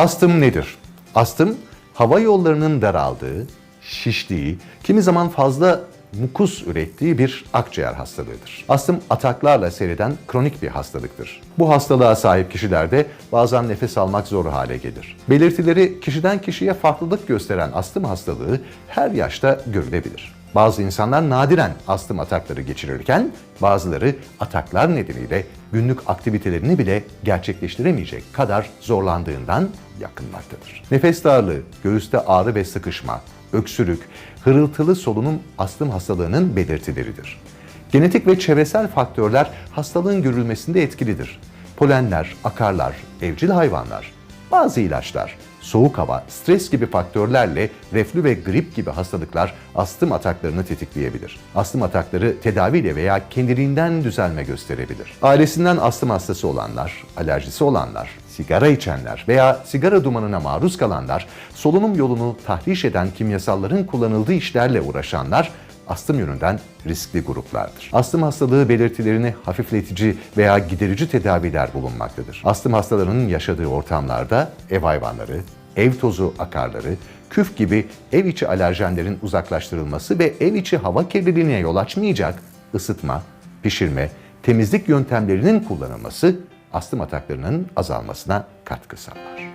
Astım nedir? Astım, hava yollarının daraldığı, şiştiği, kimi zaman fazla mukus ürettiği bir akciğer hastalığıdır. Astım ataklarla seyreden kronik bir hastalıktır. Bu hastalığa sahip kişilerde bazen nefes almak zor hale gelir. Belirtileri kişiden kişiye farklılık gösteren astım hastalığı her yaşta görülebilir. Bazı insanlar nadiren astım atakları geçirirken bazıları ataklar nedeniyle günlük aktivitelerini bile gerçekleştiremeyecek kadar zorlandığından yakınmaktadır. Nefes darlığı, göğüste ağrı ve sıkışma, öksürük, hırıltılı solunum astım hastalığının belirtileridir. Genetik ve çevresel faktörler hastalığın görülmesinde etkilidir. Polenler, akarlar, evcil hayvanlar, bazı ilaçlar, soğuk hava, stres gibi faktörlerle reflü ve grip gibi hastalıklar astım ataklarını tetikleyebilir. Astım atakları tedaviyle veya kendiliğinden düzelme gösterebilir. Ailesinden astım hastası olanlar, alerjisi olanlar, sigara içenler veya sigara dumanına maruz kalanlar, solunum yolunu tahriş eden kimyasalların kullanıldığı işlerle uğraşanlar astım yönünden riskli gruplardır. Astım hastalığı belirtilerini hafifletici veya giderici tedaviler bulunmaktadır. Astım hastalarının yaşadığı ortamlarda ev hayvanları, ev tozu akarları, küf gibi ev içi alerjenlerin uzaklaştırılması ve ev içi hava kirliliğine yol açmayacak ısıtma, pişirme, temizlik yöntemlerinin kullanılması astım ataklarının azalmasına katkı sağlar.